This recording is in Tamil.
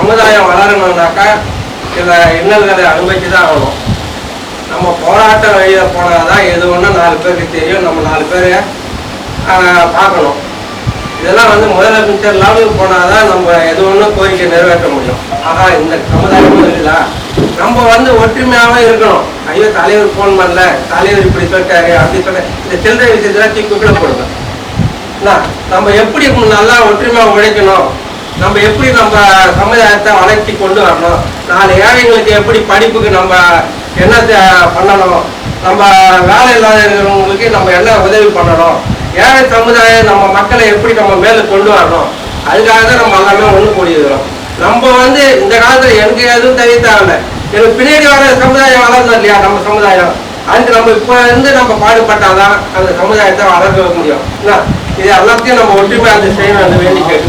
சமுதாயம் வளரணும்னாக்கா சில இன்னல்களை அனுபவிச்சு தான் ஆகணும். நம்ம போராட்டம் வழியில் போனால் தான் எது ஒன்று நாலு பேருக்கு தெரியும். நம்ம நாலு பேரை பார்க்கணும். இதெல்லாம் வந்து முதலமைச்சர் லெவலுக்கு போனால் தான் நம்ம எது ஒன்றும் கோரிக்கை நிறைவேற்ற முடியும். ஆகா இந்த சமுதாயமும் இல்லை நம்ம வந்து ஒற்றுமையாகவே இருக்கணும். ஐயோ தலைவர் ஃபோன் பண்ணல. தலைவர் இப்படி சொல்லிட்டாரு அப்படி சொல்ல இந்த சில்லறை விஷயத்துல தூக்கிக்குள்ள போடுங்க. என்ன, நம்ம எப்படி நல்லா ஒற்றுமையாக உழைக்கணும்? நம்ம எப்படி நம்ம சமுதாயத்தை வளர்த்தி கொண்டு வரணும்? நாலு ஏழைங்களுக்கு எப்படி படிப்புக்கு நம்ம என்ன தே- பண்ணணும்? நம்ம வேலை இல்லாத இருக்கிறவங்களுக்கு நம்ம என்ன உதவி பண்ணணும்? ஏழை சமுதாயம் நம்ம மக்களை எப்படி நம்ம மேலே கொண்டு வரணும்? அதுக்காக தான் நம்ம எல்லாமே ஒன்று கூடியிருக்கிறோம். நம்ம வந்து இந்த காலத்தில் எனக்கு எதுவும் தெரிய தேவையில்லை எனக்கு பின்னாடி வர சமுதாயம் வளர்ந்தோம் இல்லையா? நம்ம சமுதாயம். அதுக்கு நம்ம இப்போ இருந்து நம்ம பாடுபட்டாதான் அந்த சமுதாயத்தை வளர்க்க முடியும். இது எல்லாத்தையும் நம்ம ஒற்றுமையாக அது செய்யணும் அந்த வேண்டிக்கை.